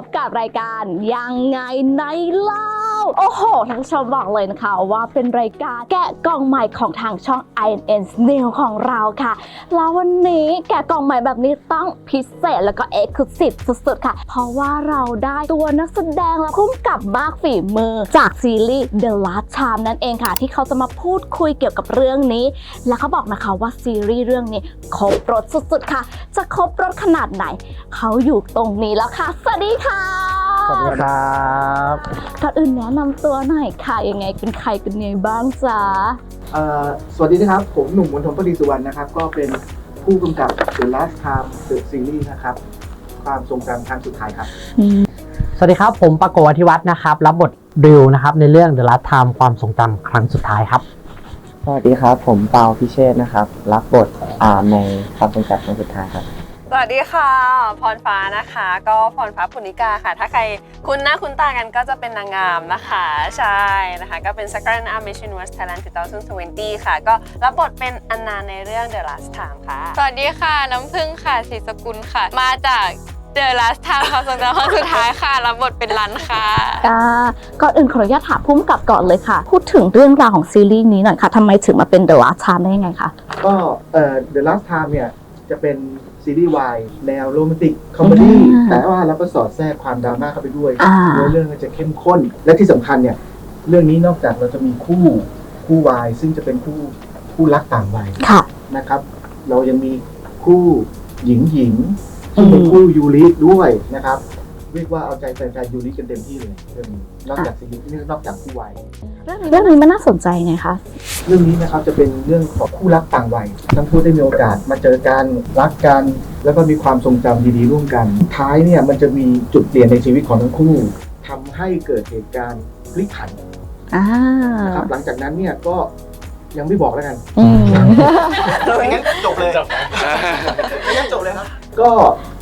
บกับรายการยังไงในล่า โอ้โหท่านผู้ชมบอกเลยนะคะว่าเป็นรายการแกะกล่องใหม่ของทางช่อง INN New ของเราค่ะ แล้ววันนี้แกะกล่องใหม่แบบนี้ต้องพิเศษแล้วก็เอกลุศิสุดๆ ค่ะ เพราะว่าเราได้ตัวนักแสดงและคุ้มกับมากฝีมือ จากซีรีส์ The Last Time นั่นเองค่ะ ที่เขาจะมาพูดคุยเกี่ยวกับเรื่องนี้ และเขาบอกนะคะว่าซีรีส์เรื่องนี้ครบรถสุดๆ ค่ะ จะครบรถขนาดไหน เขาอยู่ตรงนี้แล้วค่ะ สวัสดีค่ะ สวัสดีครับก่อนอื่นแนะนำตัวหน่อยค่ะยังไงเป็นใครเป็นไงบ้างจ๊ะเอ่อสวัสดีนะครับ ผมหนุ่มมนทนพดีสุวรรณนะครับ ก็เป็นผู้กำกับ The Last Time The Series นะครับ ความทรงจำครั้งสุดท้ายครับ สวัสดีครับ ผมปะโกอธิวัฒน์นะครับ รับบทริวนะครับ ในเรื่อง The Last Time ความทรงจำครั้งสุดท้ายครับ สวัสดีครับ ผมเปาพิเชษนะครับ รับบทอาร์มในความทรงจำครั้งสุดท้ายครับส วัสดีค่ะ พรฟ้านะคะ ก็พรฟ้าปุณิกาค่ะ ถ้าใครคุ้นหน้าคุ้นตากันก็จะเป็นนางงามนะคะ ใช่นะคะ ก็เป็น Second Arm Miss Universe Thailand 2020 ค่ะ ก็รับบทเป็นอันนาในเรื่อง The Last Time ค่ะ สวัสดีค่ะ น้ำพึ่งค่ะศรีสกุลค่ะ มาจากเดอะลาสทางความทรงจำครั้งสุดท้ายค่ะ รับบทเป็นรันค่ะอ่าก่อนอื่นขออนุญาตถามพุ่มกับก่อนเลยค่ะ พูดถึงเรื่องราวของซีรีส์นี้หน่อยค่ะทำไมถึงมาเป็น The Last Time ได้ยังไงคะก็เอ่อ The Last Time เนี่ยจะเป็น ซีรีส์วายแนวโรแมนติกคอมเมดี้อ่าแต่ว่าเราก็สอดแทรกความดราม่าเข้าไปด้วยอ่า เนื้อเรื่องก็จะเข้มข้น และที่สำคัญเนี่ย เรื่องนี้นอกจากเราจะมีคู่คู่วายซึ่งจะเป็นคู่คู่รักต่างวัยค่ะ นะครับ เรายังมีคู่หญิงหญิงซึ่งเป็นคู่ยูริด้วยนะครับ เรียกว่าเอาใจแฟนๆยูริกันเต็มที่เลยเรื่องนี้นอกจากซีรีส์นี่นอกจากคู่วายเรื่องนี้มันน่าสนใจไงคะเรื่องนี้นะครับจะเป็นเรื่องของคู่รักต่างวัยทั้งคู่ได้มีโอกาสมาเจอกันรักกัน แล้วก็มีความทรงจำดีๆร่วมกัน ท้ายเนี่ยมันจะมีจุดเปลี่ยนในชีวิตของทั้งคู่ทำให้เกิดเหตุการณ์พลิกผันอ่านะครับหลังจากนั้นเนี่ยก็ยังไม่บอกแล้วกันอืมไม่งั้นจบเลยไม่งั้นจบเลยครับก็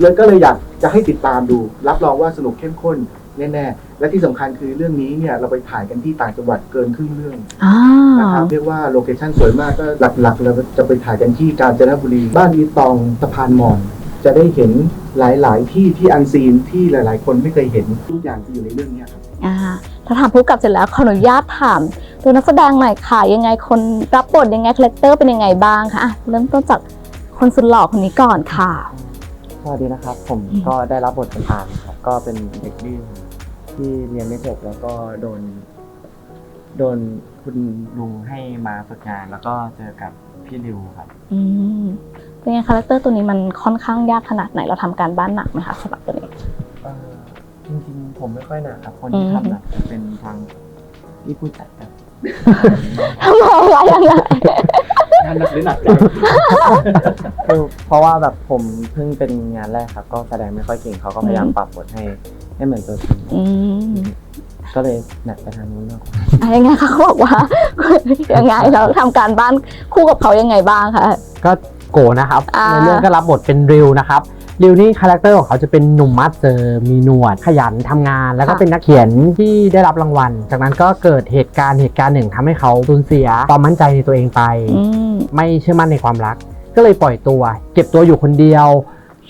เลยก็เลยอยากจะให้ติดตามดู รับรองว่าสนุกเข้มข้นแน่ๆ และที่สำคัญคือเรื่องนี้เนี่ยเราไปถ่ายกันที่ต่างจังหวัดเกินครึ่งเรื่องอ่านะครับเรียกว่าโลเคชั่นสวยมากก็หลักๆเราจะไปถ่ายกันที่กาญจนบุรี บ้านอีตองสะพานมอน จะได้เห็นหลายๆ ที่ที่อันซีนที่หลาย ๆ คนไม่เคยเห็นทุกอย่างที่อยู่ในเรื่องเนี้ยครับ อ่าถ้าถามผู้กำกับเสร็จแล้วขออนุญาตถามตัวนักแสดงหน่อยค่ะ ยังไงคนรับบทยังไงคาแรคเตอร์เป็นยังไงบ้างคะอะเริ่มต้นจากคนสุดหล่อคนนี้ก่อนค่ะ สวัสดีนะครับผมอืมก็ได้รับบทเป็นอาร์มครับ ก็เป็นเด็กดื้อที่เรียนไม่จบแล้วก็โดน โดนคุณลุงให้มาฝึกงาน แล้วก็เจอกับพี่ริวครับอืมเป็นไงคาแรคเตอร์ตัวนี้มันค่อนข้างยากขนาดไหนเราทำการบ้านหนักไหมคะสำหรับตัวนี้ เอ่อจริงๆผมไม่ค่อยหนักครับ คนที่อืมทำหนักจะเป็นทางที่ผู้จัดครับมองว่ายังไง งานหนักหรือหนักใจคือเพราะว่าแบบผมเพิ่งเป็นงานแรกครับ ก็แสดงไม่ค่อยเก่งเขาก็พยายามปรับบทให้ให้เหมือนตัวจริงอืมก็เลยหนักไปทางนู้นมากกว่าอะยังไงคะเขาบอกว่ายังไงเราทำการบ้านคู่กับเขายังไงบ้างคะ ก็โกนะครับอ่า ในเรื่องก็รับบทเป็นริวนะครับ ริวนี่คาแรคเตอร์ของเขาจะเป็นหนุ่มมัดเจอมีหนวดขยันทำงาน แล้วก็เป็นนักเขียนที่ได้รับรางวัล จากนั้นก็เกิดเหตุการณ์เหตุการณ์หนึ่งทำให้เขาสูญเสียความมั่นใจในตัวเองไปอืมไม่เชื่อมั่นในความรัก ก็เลยปล่อยตัว เก็บตัวอยู่คนเดียว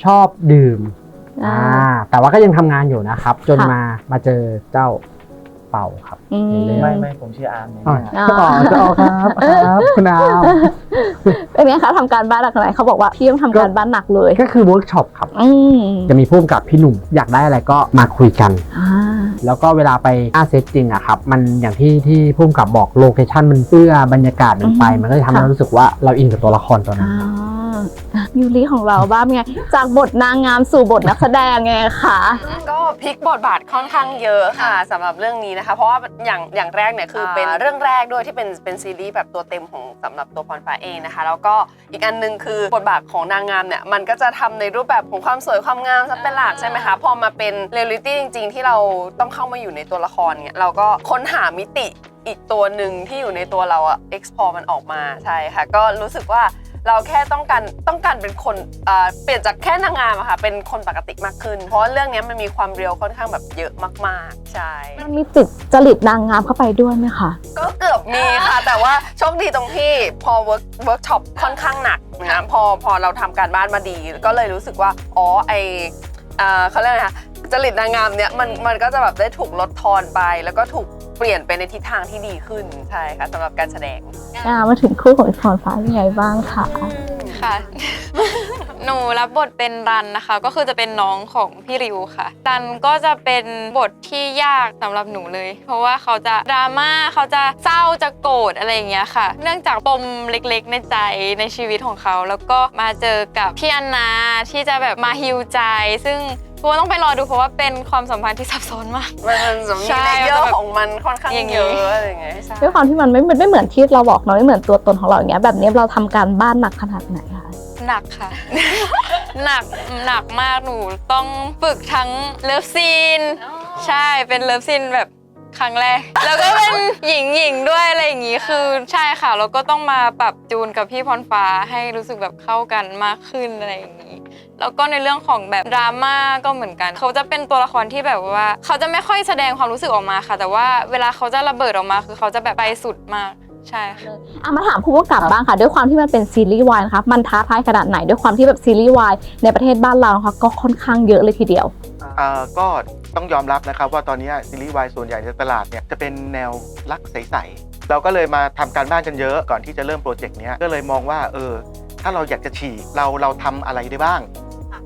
ชอบดื่มอ่าอ่าแต่ว่าก็ยังทำงานอยู่นะครับ จนค่ะมามาเจอเจ้า เป่าครับ อืมในเรื่องไม่ไม่ผมชื่ออาร์มเนี่ยอ๋ออ่าอ๋อ จะเอาครับครับคุณอามเป็นไงคะทำการบ้านหนักไหนเขาบอกว่าพี่ต้องทำการบ้านหนักเลย ก็คือเวิร์กช็อปครับ อืมจะมีพุ่มกับพี่หนุ่มอยากได้อะไรก็มาคุยกัน อ่า แล้วก็เวลาไปอาเซตจริงอะครับ มันอย่างที่ที่พุ่มกับบอกโลเคชันมันเอื้อบรรยากาศมันไป อืมมันก็จะทำให้ค่ะ เรารู้สึกว่าเราอินกับตัวละครตัวนั้นอ่า ยูริของเราบ้างไงจากบทนางงามสู่บทนักแสดงไงคะก็พลิกบทบาทค่อนข้างเยอะค่ะสำหรับเรื่องนี้นะคะ เพราะว่าอย่างอย่างแรกเนี่ยคือเป็นเรื่องแรกด้วยที่เป็นเป็นซีรีส์แบบตัวเต็มของสำหรับตัวพรฟ้าเองนะคะ แล้วก็อีกอันหนึงคือบทบาทของนางงามเนี่ยมันก็จะทำในรูปแบบของความสวยความงามซะเป็นหลักใช่ไหมคะพอมาเป็นเรียลลิตี้จริง ๆ ที่เราต้องเข้ามาอยู่ในตัวละครเนี่ยเราก็ค้นหามิติอีกตัวหนึ่งที่อยู่ในตัวเราอะ explore มันออกมาใช่ค่ะ ก็รู้สึกว่า เราแค่ต้องการต้องการเป็นคนเอ่อเปลี่ยนจากแค่นางงามอะค่ะ เป็นคนปกติมากขึ้น เพราะว่าเรื่องนี้มันมีความเรียวค่อนข้างแบบเยอะมาก ๆ ใช่ มันมีติดจริตนางงามเข้าไปด้วยไหมคะ ก็เกือบมีค่ะ แต่ว่าโชคดีตรงที่พอเวิร์กเวิร์กช็อปค่อนข้างหนักนะพอพอเราทำการบ้านมาดี ก็เลยรู้สึกว่า อ๋อไอ อ่าเขาเรียกอะไรคะจริตนางงามเนี่ยมันมันก็จะแบบได้ถูกลดทอนไป แล้วก็ถูกเปลี่ยนไปในทิศทางที่ดีขึ้นใช่ค่ะสำหรับการแสดง อ่ามาถึงคู่ของพรฟ้ายังไงบ้างคะ ค่ะ หนูรับบทเป็นรันนะคะ ก็คือจะเป็นน้องของพี่ริวค่ะรันก็จะเป็นบทที่ยากสำหรับหนูเลย เพราะว่าเขาจะดราม่าเขาจะเศร้าจะโกรธอะไรอย่างเงี้ยค่ะ เนื่องจากปมเล็กๆ ในใจในชีวิตของเขา แล้วก็มาเจอกับพี่อันนาที่จะแบบมาฮิวใจ ซึ่งทุกคนต้องไปรอดูเพราะว่าเป็นความสัมพันธ์ที่ซับซ้อนมาก มันมันจะมีใช่เลเยอมันจะแบบร์ของมันค่อนข้างอย่างนี้เยอะอะไรอย่างเงี้ยใช่ด้วยความที่มันไม่ไม่เหมือนที่เราบอกเนาะไม่เหมือนตัวตนของเราอย่างเงี้ยแบบนี้เราทำการบ้านหนักขนาดไหนคะ หนักค่ะ หนักหนักมากหนูต้องฝึกทั้งเลิฟซีน ใช่เป็นเลิฟซีนแบบครั้งแรก แล้วก็เป็นหญิงหญิงด้วยอะไรอย่างงี้คือใช่ค่ะแล้วก็ต้องมาปรับจูนกับพี่พรฟ้าให้รู้สึกแบบเข้ากันมากขึ้นอะไรอย่างนี้แล้วก็ในเรื่องของแบบดราม่าก็เหมือนกัน เขาจะเป็นตัวละครที่แบบว่า เขาจะไม่ค่อยแสดงความรู้สึกออกมาค่ะ แต่ว่าเวลาเขาจะระเบิดออกมาคือเขาจะแบบไปสุดมาก ใช่ค่ะอะมาถามผู้กำกับบ้างค่ะ ด้วยความที่มันเป็นซีรีส์วายนะคะมันท้าทายขนาดไหนด้วยความที่แบบซีรีส์วายในประเทศบ้านเรานะคะก็ค่อนข้างเยอะเลยทีเดียว อ่าก็ต้องยอมรับนะครับว่าตอนนี้ซีรีส์วายส่วนใหญ่ในตลาดเนี่ยจะเป็นแนวรักใสๆเราก็เลยมาทำการบ้านกันเยอะก่อนที่จะเริ่มโปรเจกต์เนี้ยก็เลยมองว่าเออถ้าเราอยากจะฉีกเราเราทำอะไรได้บ้าง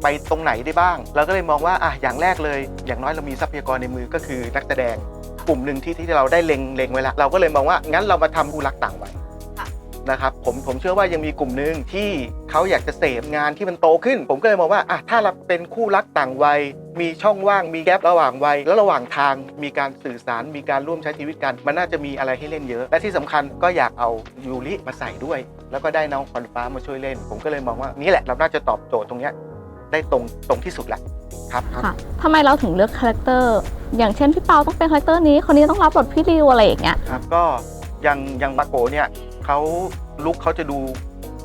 ไปตรงไหนได้บ้าง เราก็เลยมองว่าอะอย่างแรกเลย อย่างน้อยเรามีทรัพยากรในมือก็คือนักแสดง กลุ่มหนึ่งที่ที่เราได้เล็งเล็งไว้แล้วเราก็เลยมองว่างั้นเรามาทำผู้รักต่างวัยนะครับผมผมเชื่อว่ายังมีกลุ่มหนึ่งที่เขาอยากจะเสพงานที่มันโตขึ้น ผมก็เลยมองว่าอะถ้าเราเป็นคู่รักต่างวัย มีช่องว่างมีแกลบระหว่างวัย แล้วระหว่างทางมีการสื่อสาร มีการร่วมใช้ชีวิตกัน มันน่าจะมีอะไรให้เล่นเยอะ และที่สำคัญก็อยากเอายูริมาใส่ด้วย แล้วก็ได้น้องคอนฟ้ามาช่วยเล่น ผมก็เลยมองว่านี่แหละเราน่าจะตอบโจทย์ตรงเนี้ยได้ตรงตรงที่สุดแหละ ครับครับค่ะทำไมเราถึงเลือกคาแรคเตอร์อย่างเช่นพี่เปาต้องเป็นคาแรคเตอร์นี้คนนี้ต้องรับบทพี่ริวอะไรอย่างเงี้ยครับก็ยังยังปาโกเนี่ยเขาลุกเขาจะดู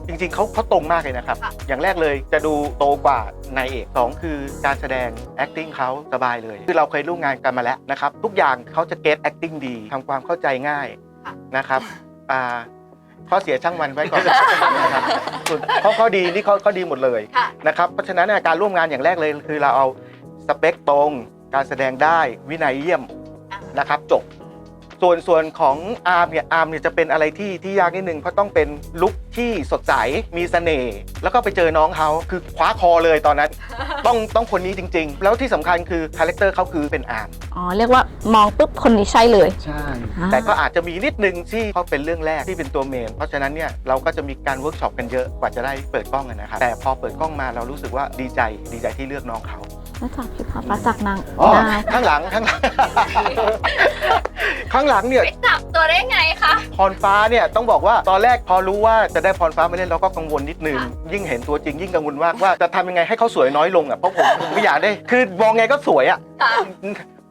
จริงๆเขาเขาตรงมากเลยนะครับ อย่างแรกเลยจะดูโตกว่านายเอกสองคือการแสดง acting เขาสบายเลย คือเราเคยร่วมงานกันมาแล้วนะครับ ทุกอย่างเขาจะ get acting ดีทำความเข้าใจง่ายนะครับอ่า ข้อเสียช่างมันไว้ก่อนนะครับส่วนข้อข้อดีนี่เขาเขาดีหมดเลยนะครับเพราะฉะนั้นเนี่ยการร่วมงานอย่างแรกเลยคือเราเอาสเปคตรง การแสดงได้วินัยเยี่ยมนะครับจบ ส่วนส่วนของอาร์มเนี่ยอาร์มเนี่ยจะเป็นอะไรที่ที่ยากนิดนึงเพราะต้องเป็นลุคที่สดใสมีเสน่ห์แล้วก็ไปเจอน้องเขาคือคว้าคอเลยตอนนั้น ต้องต้องคนนี้จริง ๆ แล้วที่สำคัญคือคาแรคเตอร์เขาคือเป็นอาร์มอ๋อเรียกว่ามองปุ๊บคนนี้ใช่เลยใช่ อ่าแต่ก็อาจจะมีนิดนึงที่เขาเป็นเรื่องแรกที่เป็นตัวเมน เพราะฉะนั้นเนี่ยเราก็จะมีการเวิร์กช็อปกันเยอะกว่าจะได้เปิดกล้องกันนะครับแต่พอเปิดกล้องมาเรารู้สึกว่าดีใจดีใจที่เลือกน้องเขา แล้วจากพี่พรฟ้าจากนางอ๋อนางข้างหลังข้างหลัง ข้างหลังเนี่ยจับตัวได้ไงคะ พรฟ้าเนี่ยต้องบอกว่าตอนแรกพอรู้ว่าจะได้พรฟ้ามาเล่นเราก็กังวลนิดนึง ยิ่งเห็นตัวจริงยิ่งกังวลมากว่าจะทำยังไงให้เขาสวยน้อยลงอะเพราะผมผมไม่อยากได้ คือมองไงก็สวยอะ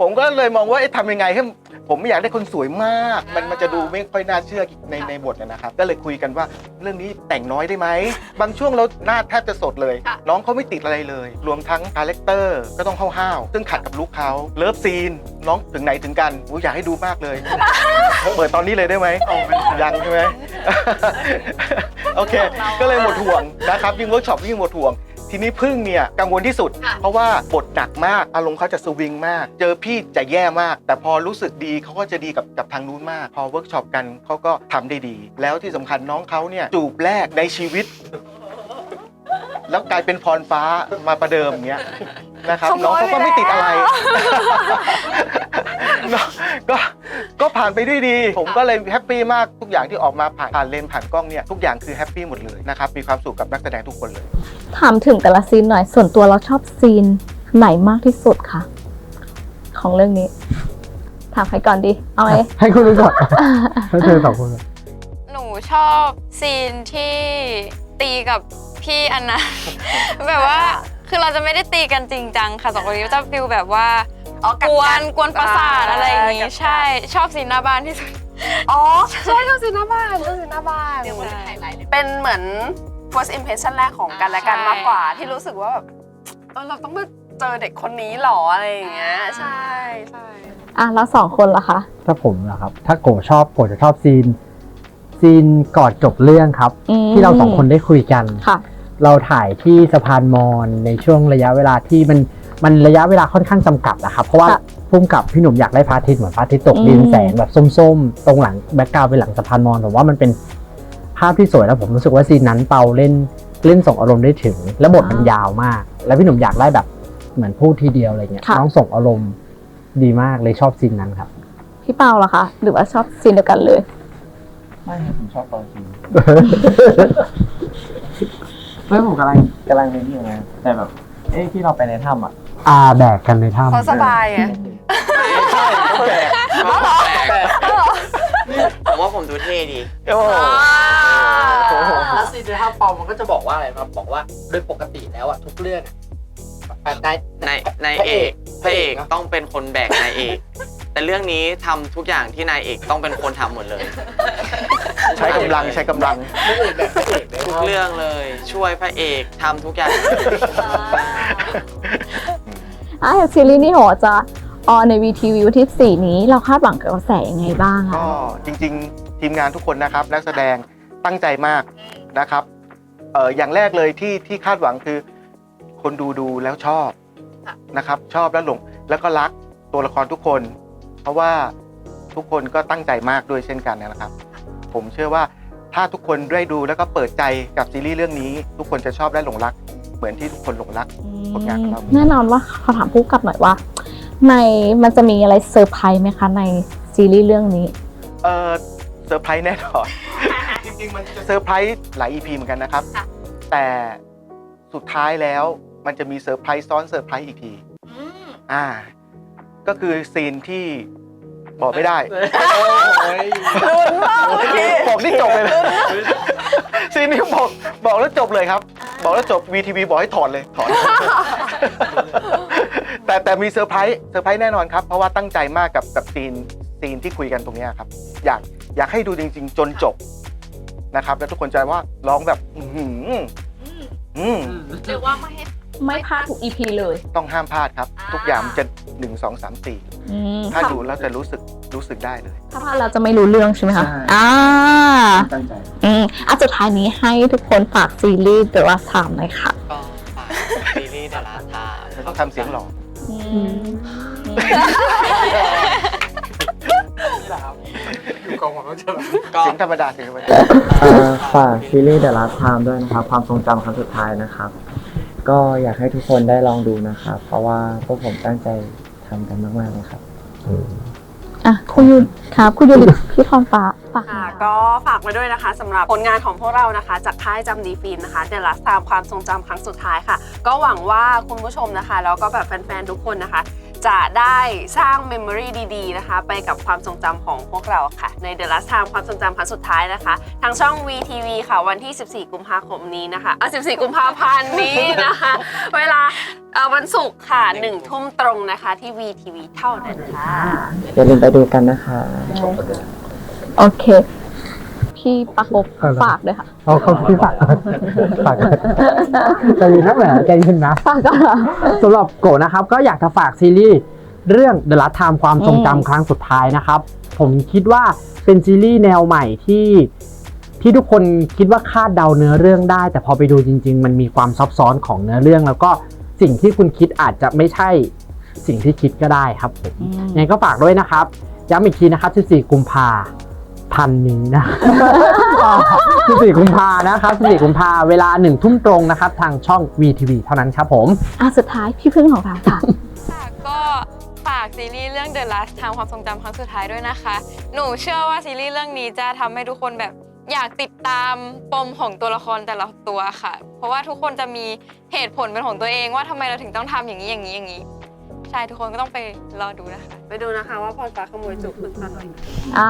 ผมก็เลยมองว่าเอ๊ะทำยังไงให้ผมไม่อยากได้คนสวยมาก มันมันจะดูไม่ค่อยน่าเชื่อในในบทนะครับ ก็เลยคุยกันว่าเรื่องนี้แต่งน้อยได้ไหม บางช่วงเราหน้าแทบจะสดเลยน้องเขาไม่ติดอะไรเลย รวมทั้งคาแรคเตอร์ก็ต้องห้าวๆซึ่งขัดกับลุคเขาเลิฟซีน น้องถึงไหนถึงกันอุ๊ยอยากให้ดูมากเลย เปิดตอนนี้เลยได้ไหมยังใช่ไหม โอเค ก็เลยหมดห่วงนะครับยิ่งเวิร์กช็อปยิ่งหมดห่วง ทีนี้พึ่งเนี่ยกังวลที่สุด เพราะว่าบทหนักมากอารมณ์เขาจะสวิงมาก เจอพี่จะแย่มาก แต่พอรู้สึกดีเขาก็จะดีกับกับทางนู้นมาก พอเวิร์กช็อปกันเขาก็ทำได้ดี แล้วที่สำคัญน้องเขาเนี่ยจูบแรกในชีวิต แล้วกลายเป็นพรฟ้ามาประเดิมอย่างเงี้ยนะครับขโมยน้องเขาก็ไม่ติดอะไรน้องก็ก็ผ่านไปด้วยดี ผมก็เลยแฮปปี้มากทุกอย่างที่ออกมาผ่านผ่านเลนส์ผ่านกล้องเนี่ยทุกอย่างคือแฮปปี้หมดเลยนะครับมีความสุขกับนักแสดงทุกคนเลย ถามถึงแต่ละซีนหน่อย ส่วนตัวเราชอบซีนไหนมากที่สุดคะของเรื่องนี้ ถามใครก่อนดี เอาไอ้ให้คุณรู้ก่อนให้เธอสองคนก่อนหนูชอบซีนที่ตีกับ พี่อันนะ แบบว่าคือเราจะไม่ได้ตีกันจริงจังค่ะสองคนนี้จะฟิลแบบว่าอ๋อกวนกวนประสาทอะไรอย่างกังี้บใช่ชอบซีนหน้าบ้านที่สุดอ๋อใช่ก็คือหน้าบ้านก็คือหน้าบ้านเดี๋ยวมันจะไฮไลท์เป็นเหมือน first impression แรกของกันและกันใช่มากกว่า ที่รู้สึกว่าแบบเออเราต้องมาเจอเด็กคนนี้หรออะไรอย่างเงี้ยใช่ใช่อะแล้วสองคนล่ะคะถ้าผมนะครับ ถ้าโกชอบโกจะชอบซีนซีนก่อนจบเรื่องครับอืมที่เราสองคนได้คุยกันค่ะ เราถ่ายที่สะพานมอญในช่วงระยะเวลาที่มันมันระยะเวลาค่อนข้างจำกัดนะครับเพราะว่าค่ะพุ่มกับพี่หนุ่มอยากได้พระอาทิตย์เหมือนพระอาทิตย์ตกอืม ดินแสงแบบส้มๆ ตรงหลังแบ็กกราวด์เป็นหลังสะพานมอญผมว่ามันเป็นภาพที่สวยแล้วผมรู้สึกว่าซีนนั้นเปาเล่นเล่นส่งอารมณ์ได้ถึง และบทมันยาวมาก แล้วพี่หนุ่มอยากได้แบบเหมือนพูดทีเดียวอะไรเงี้ยค่ะ น้องส่งอารมณ์ดีมากเลยชอบซีนนั้นครับ พี่เปาล่ะคะ หรือว่าชอบซีนเดียวกันเลย ไม่ผมชอบตอนจริงเฮ้ยผมกำลังกำลังเรียนอยู่นะแต่แบบ เอ้ที่เราไปในถ้ำอะอาแบกกันในถ้เขาสบายไงผมว่าผมดูเท่ดีโอ้โหแล้วซีนในถ้ำเปามันก็จะบอกว่าอะไรครับบอกว่าโดยปกติแล้วอะทุกเรื่องอะนายในในเอกพระเอกต้องเป็นคนแบกนายเอก แต่เรื่องนี้ทำทุกอย่างที่นายเอกต้องเป็นคนทำหมดเลย ใช้กำลังใช้กำลัง ไม่เอกแบบไม่เอกเลยทุกครับเรื่องเลย ช่วยพระเอกทำทุกอย่าง อะอย่างซีรีส์นี้โหจะออนในวีทีวีวันที่4นี้เราคาดหวังกับกระแสยังไงบ้างอะก็จริงๆ ทีมงานทุกคนนะครับ นักแสดงตั้งใจมากนะครับเอออย่างแรกเลยที่ที่คาดหวังคือ คนดูดูแล้วชอบนะครับ ชอบแล้วหลงแล้วก็รักตัวละครทุกคน เพราะว่าทุกคนก็ตั้งใจมากด้วยเช่นกันนะครับ ผมเชื่อว่าถ้าทุกคนได้ดูแล้วก็เปิดใจกับซีรีส์เรื่องนี้ ทุกคนจะชอบและหลงรัก เหมือนที่ทุกคนหลงรักผลงานของเราแน่นอนว่าขอถามผู้กำกับหน่อยว่า ในมันจะมีอะไรเซอร์ไพรส์ไหมคะในซีรีส์เรื่องนี้ เออเซอร์ไพรส์แน่นอนจริงๆมันจะเซอร์ไพรส์หลาย EP เหมือนกันนะครับ แต่สุดท้ายแล้วมันจะมีเซอร์ไพรส์ซ้อนเซอร์ไพรส์อีกทีอ่า ก็คือซีนที่บอกไม่ได้ ลุ้นมากเมื่อกี้บอกนี่จบเลยนะซีนนี้บอกบอกแล้วจบเลยครับ บอกแล้วจบ VTV บอกให้ถอนเลยถอน แต่แต่มีเซอร์ไพรส์เซอร์ไพรส์แน่นอนครับ เพราะว่าตั้งใจมากกับกับซีนซีนที่คุยกันตรงเนี้ยครับ อยากอยากให้ดูจริง ๆ จนจบนะครับ แล้วทุกคนจะว่าร้องแบบ อื้อหืออืม เรียกว่าไม่ให้ ไม่พลาดทุก EP เลยต้องห้ามพลาดครับ ทุกอย่างมันจะหนึ่งสองสามสี่อืมถ้าค่ะดูแล้วจะรู้สึกรู้สึกได้เลย ถ้าพลาดเราจะไม่รู้เรื่องใช่ไหมคะใช่ อ่าตั้งใจ อืมอะสุดท้ายนี้ให้ทุกคนฝากซีรีส์ The Last Time หน่อยค่ะก็ฝากซีรีส์ดาราทาไม่ต้องทำเสียงหล่อ อืมอยู่กับผมก็จะแบบก็ เสียงธรรมดาเสียงธรรมดาฝากซีรีส์ The Last Time ด้วยนะครับ ความทรงจำครั้งสุดท้ายนะครับ ก็อยากให้ทุกคนได้ลองดูนะครับ เพราะว่าพวกผมตั้งใจทำกันมากๆเลยครับ อะคุณยูครับคุณยูริพี่ทองฟ้าฝากหน่ค่ะอยก็ฝากไว้ด้วยนะคะสำหรับผลงานของพวกเรานะคะ จากค่ายจำดีฟิล์มนะคะเดลัสตามความทรงจำครั้งสุดท้ายค่ะ ก็หวังว่าคุณผู้ชมนะคะ แล้วก็แบบแฟนๆ ทุกคนนะคะ จะได้สร้างเมมโมรีดีๆ นะคะ ไปกับความทรงจำของพวกเราค่ะ ใน The Last Time ความทรงจำครั้งสุดท้ายนะคะ ทางช่อง VTV ค่ะ วันที่ 14 กุมภาคมนี้นะคะอะ14 กุมภาพันธ์นี้นะคะ เวลาเอ่อวันศุกร์ค่ะ1ทุ่มตรงนะคะที่ VTV เท่านั้นค่ะ อย่าลืมไปดูกันนะคะ โอเค พี่ปะกบเอาละฝากด้วยค่ะ เอาเขาพี่ฝากฝากใจเย็นนะแหมใจเย็นนะ ฝากก็สำหรับโกะนะครับก็อยากจะฝากซีรีส์เรื่อง The Last Time ความทรงจำครั้งสุดท้ายนะครับ ผมคิดว่าเป็นซีรีส์แนวใหม่ที่ที่ทุกคนคิดว่าคาดเดาเนื้อเรื่องได้ แต่พอไปดูจริง ๆ มันมีความซับซ้อนของเนื้อเรื่อง แล้วก็สิ่งที่คุณคิดอาจจะไม่ใช่สิ่งที่คิดก็ได้ครับผมอืม ยังไงก็ฝากด้วยนะครับย้ำอีกทีนะครับ 14 กุมภา พันธ์นี้นะ 14 กุมภานะครับ14 กุมภาเวลาหนึ่งทุ่มตรงนะครับ ทางช่อง VTV เท่านั้นครับผม อะสุดท้ายพี่พึ่งของเราค่ะ ค่ะก็ฝากซีรีส์เรื่อง The Last Time ความทรงจำครั้งสุดท้ายด้วยนะคะ หนูเชื่อว่าซีรีส์เรื่องนี้จะทำให้ทุกคนแบบอยากติดตามปมของตัวละครแต่ละตัวค่ะ เพราะว่าทุกคนจะมีเหตุผลเป็นของตัวเองว่าทำไมเราถึงต้องทำอย่างนี้อย่างนี้อย่างนี้ใช่ทุกคนก็ต้องไปรอดูนะคะ ไปดูนะคะว่าพรฟ้าขโมยจุกคุณฟ้าอ่า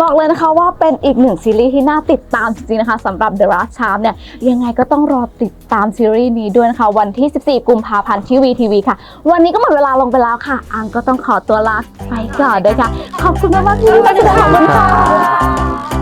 บอกเลยนะคะว่าเป็นอีกหนึ่งซีรีส์ที่น่าติดตามจริงๆนะคะสำหรับ The Last Time เนี่ยยังไงก็ต้องรอติดตามซีรีส์นี้ด้วยนะคะ วันที่ 14 กุมภาพันธ์ที่ VTV ค่ะ วันนี้ก็หมดเวลาลงไปแล้วค่ะ อังก็ต้องขอตัวลาไปก่อนด้วยค่ะ ขอบคุณมากๆที่มาติดตามกันค่ะ